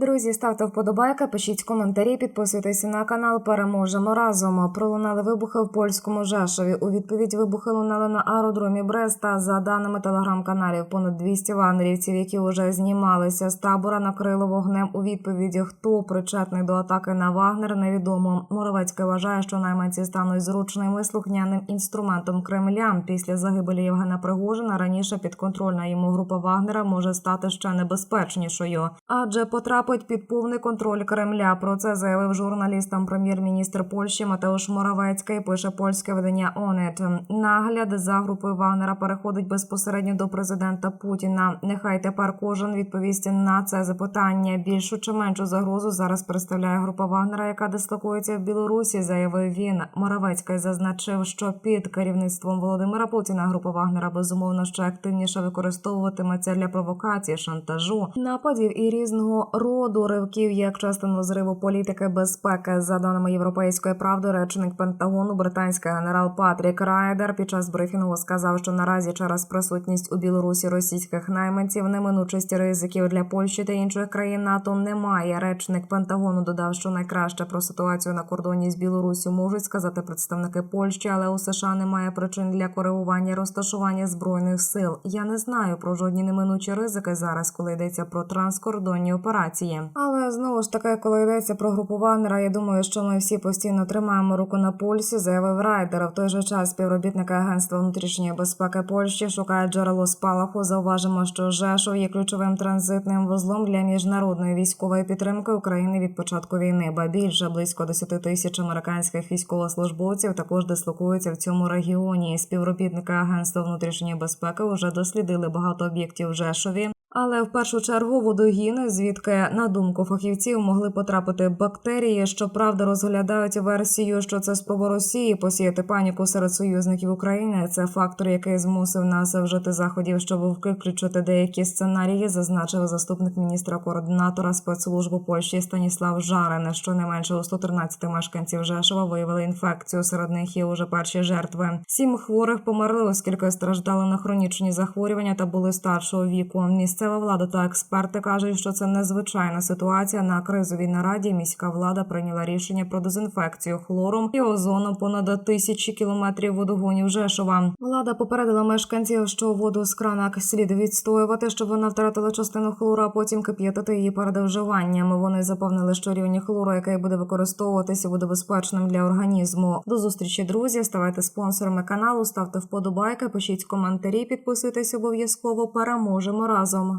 Друзі, ставте вподобайки, пишіть коментарі, підписуйтесь на канал. Переможемо разом. Пролунали вибухи в польському Жешові. У відповідь вибухи лунали на аеродромі Бреста. За даними телеграм-каналів, понад 200 вагнерівців, які вже знімалися з табора, накрили вогнем. У відповіді, хто причетний до атаки на Вагнер, невідомо. Моровецький вважає, що найманці стануть зручним і слухняним інструментом Кремля. Після загибелі Євгена Пригожина раніше підконтрольна йому група Вагнера може стати ще небезпечнішою, адже потрапить під повний контроль Кремля. Про це заявив журналістам прем'єр-міністр Польщі Матеуш Моравецький. Пише польське видання ОНЕТ. Нагляд за групою Вагнера переходить безпосередньо до президента Путіна. Нехай тепер кожен відповість на це запитання. Більшу чи меншу загрозу зараз представляє група Вагнера, яка дислокується в Білорусі. Заявив він. Моравецький зазначив, що під керівництвом Володимира Путіна група Вагнера безумовно ще активніше використовуватиметься для провокації, шантажу, нападів і різного роду ривків як частину зриву політики безпеки. За даними європейської правди, речник Пентагону, британський генерал Патрік Райдер під час брифінгу сказав, що наразі через присутність у Білорусі російських найманців неминучість ризиків для Польщі та інших країн НАТО немає. Речник Пентагону додав, що найкраще про ситуацію на кордоні з Білорусі можуть сказати представники Польщі, але у США немає причин для коригування розташування збройних сил. Я не знаю про жодні неминучі ризики зараз, коли йдеться про транскордонні операції. Але знову ж таки, коли йдеться про групу Вагнера, я думаю, що ми всі постійно тримаємо руку на пульсі, заявив Райдер. В той же час співробітники агентства внутрішньої безпеки Польщі шукають джерело спалаху. Зауважимо, що Жешов є ключовим транзитним вузлом для міжнародної військової підтримки України від початку війни. Ба більше близько 10 тисяч американських військовослужбовців також дислокуються в цьому регіоні. Співробітники агентства внутрішньої безпеки вже дослідили багато об'єктів в Жешові. Але в першу чергу водогін, звідки на думку фахівців могли потрапити бактерії. Щоправда, розглядають версію, що це спроба Росії посіяти паніку серед союзників України. Це фактор, який змусив нас вжити заходів, щоб виключити деякі сценарії, зазначив заступник міністра координатора спецслужби Польщі Станіслав Жарин. Щонайменше у 113 мешканців Жешова виявили інфекцію. Серед них є уже перші жертви. Сім хворих померли, оскільки страждали на хронічні захворювання та були старшого віку. Місцева влада та експерти кажуть, що це незвичайна ситуація. На кризовій нараді міська влада прийняла рішення про дезінфекцію хлором і озоном понад тисячі кілометрів водогонів Жешова. Влада попередила мешканців, що воду з крана слід відстоювати, щоб вона втратила частину хлору, а потім кип'ятити її перед вживанням. Вони запевнили, що рівень хлору, який буде використовуватися, буде безпечним для організму. До зустрічі, друзі. Ставайте спонсорами каналу, ставте вподобайки, пишіть коментарі, підписуйтесь обов'язково. Переможемо разом.